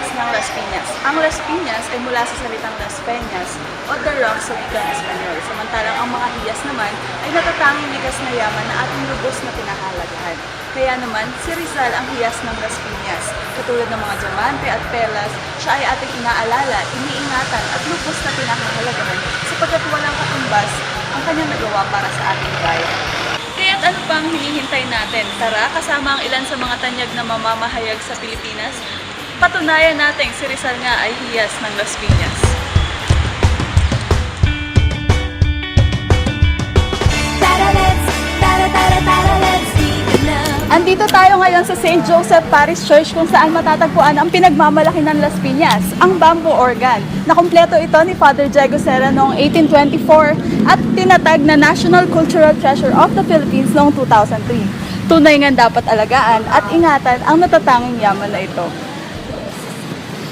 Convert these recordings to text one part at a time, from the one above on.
hiyas ng Las Piñas. Ang Las Piñas ay mula sa salitang Las Peñas o the rock sa wikang Espanyol. Samantalang ang mga hiyas naman ay natatanging likas na yaman na ating lubos na pinahalagahan. Kaya naman, si Rizal ang hiyas ng Las Piñas. Katulad ng mga diamante at pelas, siya ay ating inaalala, iniingatan at lubos na pinahahalagahan sapagkat walang katumbas ang kanyang nagawa para sa ating bayan. Kaya't ano pang hinihintay natin? Tara, kasama ang ilan sa mga tanyag na mamamahayag sa Pilipinas, patunayan natin si Rizal nga ay hiyas ng Las Piñas. Andito tayo ngayon sa St. Joseph Parish Church kung saan matatagpuan ang pinagmamalaki ng Las Piñas, ang bamboo organ. Nakumpleto ito ni Father Diego Serra noong 1824 at tinatag na National Cultural Treasure of the Philippines noong 2003. Tunay nga dapat alagaan at ingatan ang natatanging yaman na ito.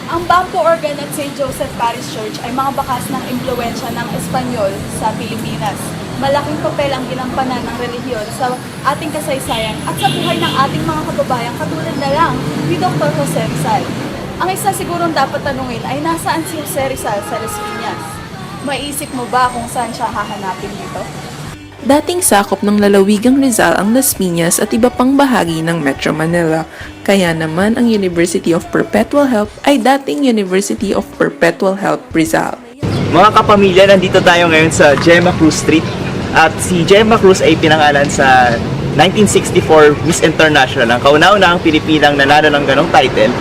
Ang bamboo organ at St. Joseph Parish Church ay mga bakas ng impluensya ng Espanyol sa Pilipinas. Malaking papel ang ginampanan ng relihiyon sa ating kasaysayan at sa buhay ng ating mga kababayan katulad na lang ni Dr. Jose Rizal. Ang isa sigurong dapat tanungin ay nasaan si Jose Rizal sa Las Piñas? Maisip mo ba kung saan siya hahanapin dito? Dating sakop ng lalawigang Rizal ang Las Piñas at iba pang bahagi ng Metro Manila. Kaya naman ang University of Perpetual Help ay dating University of Perpetual Help Rizal. Mga kapamilya, nandito tayo ngayon sa Gemma Cruz Street. At si Gemma Cruz ay pinangalan sa 1964 Miss International, ang kauna-unahang Pilipinang nanalo ng ganong title.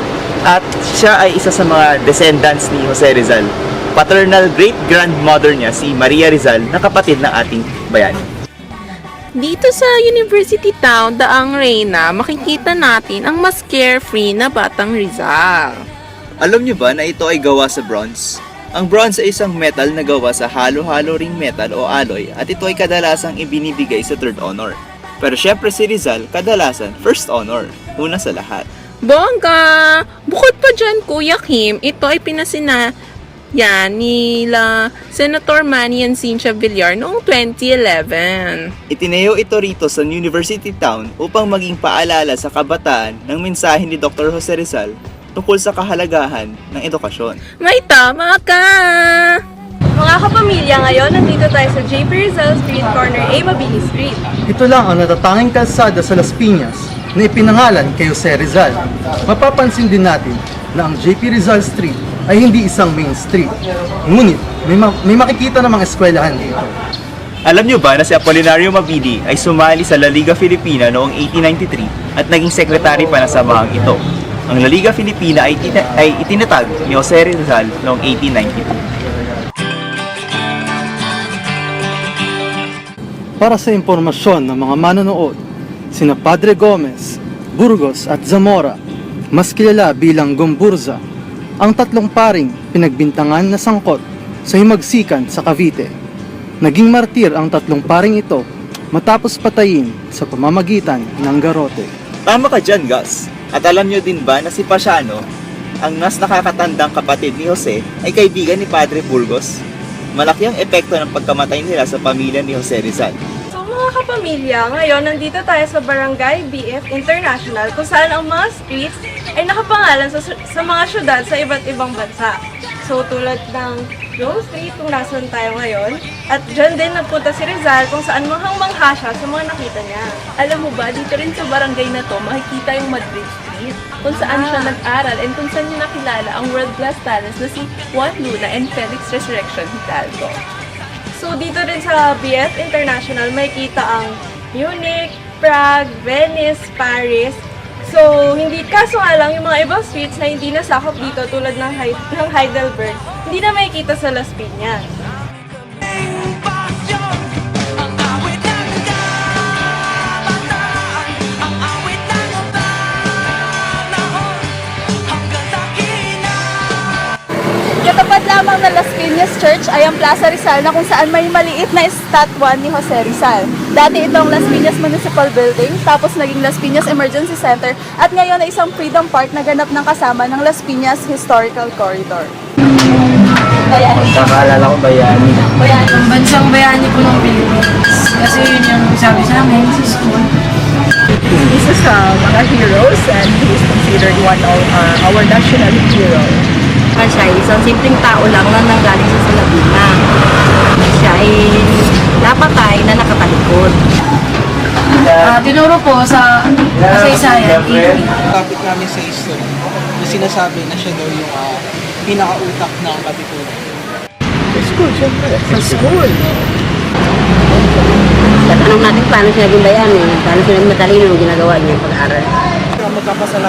At siya ay isa sa mga descendants ni Jose Rizal. Paternal great-grandmother niya si Maria Rizal na kapatid ng ating bayani. Dito sa University Town, Daang Reyna, makikita natin ang mas carefree na batang Rizal. Alam niyo ba na ito ay gawa sa bronze? Ang bronze ay isang metal na gawa sa halo-halo ring metal o alloy at ito ay kadalasang ibinibigay sa third honor. Pero syempre si Rizal, kadalasan first honor, una sa lahat. Bongga! Bukod pa dyan, Kuya Kim, ito ay pinasina yan nila Senator Manny and Cynthia Villar noong 2011. Itinayo ito rito sa University Town upang maging paalala sa kabataan ng mensahe ni Dr. Jose Rizal tungkol sa kahalagahan ng edukasyon. May tama ka! Mga kapamilya, ngayon nandito tayo sa JP Rizal Street, corner A, Mabini Street. Ito lang ang natatanging kalsada sa Las Piñas na ipinangalan kay Jose Rizal. Mapapansin din natin na ang JP Rizal Street ay hindi isang main street. Ngunit may, ma- may makikita namang eskwelahan dito. Alam niyo ba na si Apolinario Mabidi ay sumali sa La Liga Filipina noong 1893 at naging sekretary pa ng samahang ito? Ang La Liga Filipina ay, tina- ay itinatag ni Jose Rizal noong 1892. Para sa impormasyon ng mga manonood, sina Padre Gomez, Burgos at Zamora, mas kilala bilang Gomburza, ang tatlong paring pinagbintangan na sangkot sa himagsikan sa Cavite. Naging martir ang tatlong paring ito matapos patayin sa pamamagitan ng garote. Tama ka dyan, Gus. At alam niyo din ba na si Pasiano, ang mas nakakatandang kapatid ni Jose, ay kaibigan ni Padre Burgos? Malaki ang epekto ng pagkamatay nila sa pamilya ni Jose Rizal. So mga kapamilya, ngayon nandito tayo sa Barangay BF International kung saan ang mga streets ay nakapangalan sa, sa mga syudad sa iba't ibang bansa. So tulad ng Rome Street kung nasan tayo ngayon at dyan din nagpunta si Rizal kung saan manghang-mangha siya sa mga nakita niya. Alam mo ba, dito rin sa barangay na to, makikita yung Madrid Street, kung saan siya nag-aral and kung saan niya nakilala ang world-class talents na si Juan Luna and Felix Resurrection Hidalgo. So dito rin sa BF International may kita ang Munich, Prague, Venice, Paris. So hindi kaso nga lang yung mga ibang streets na hindi nasakop dito tulad ng, Heid- ng Heidelberg, hindi na makikita sa Las Piñas. Lamang ng Las Piñas Church ay ang Plaza Rizal na kung saan may maliit na estatwa ni Jose Rizal. Dati itong Las Piñas Municipal Building, tapos naging Las Piñas Emergency Center, at ngayon ay isang Freedom Park na ganap ng kasama ng Las Piñas Historical Corridor. Bayani. Kakaalala ko bayani. Bayani. Ang bansang bayani po ng Pilipinas. Kasi yun yung sabi sa amin sa school. Jesus sa mga heroes and he is considered one of uh, our national hero. siya ay isang simpleng tao lang na nanggaling sa Salabina. Siya ay napatay na nakatalikod. Ah, tinuro po sa kasaysayan, topic namin sa history na sinasabi na siya daw yung ah, pinakautak ng katipunan. Tatanong natin paano siya naging bayani, paano siya naging matalino yung ginagawa niya pag-aaral. Ako sa,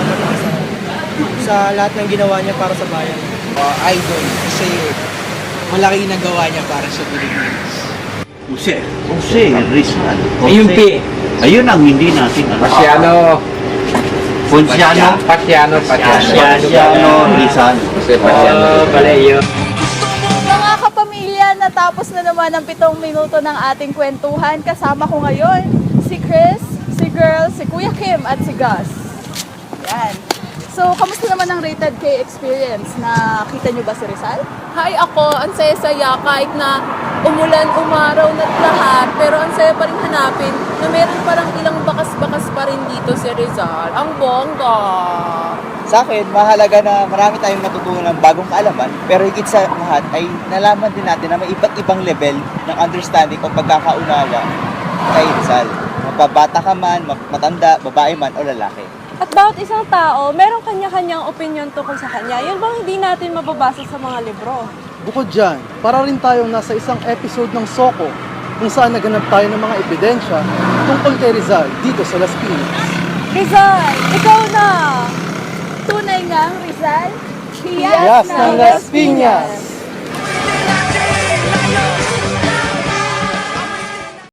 sa lahat ng ginawa niya para sa bayan. Ah, idol kasi malaki yung nagawa niya para sa Pilipinas. Jose. Jose Rizal. Ayun, P. Ayun ang hindi natin alam. Pasiano. Ponciano. Pasiano, Pasiano. Rizal. Jose Pasiano. Palayo. Mga kapamilya, natapos na naman ang pitong minuto ng ating kwentuhan. Kasama ko ngayon si Chris, si Girl, si Kuya Kim at si Gus. Yan. So, kamusta naman ang rated K experience? Nakita nyo ba si Rizal? Hi ako, ang saya-saya kahit na umulan, umaraw na lahat, pero ang saya pa rin hanapin na meron parang ilang bakas-bakas pa rin dito si Rizal. Ang bongga! Sa akin, mahalaga na marami tayong matutunan ng bagong kaalaman, pero higit sa lahat ay nalaman din natin na may iba't ibang level ng understanding o pagkakaunawa kay Rizal. Mapabata ka man, ma- matanda, babae man o lalaki. At bawat isang tao, meron kanya-kanyang opinion tungkol sa kanya. Yun bang hindi natin mababasa sa mga libro? Bukod dyan, para rin tayong nasa isang episode ng Soko kung saan naganap tayo ng mga ebidensya tungkol kay Rizal dito sa Las Piñas. Rizal, ikaw na! Tunay nga ang Rizal? Yes, ng Las Piñas!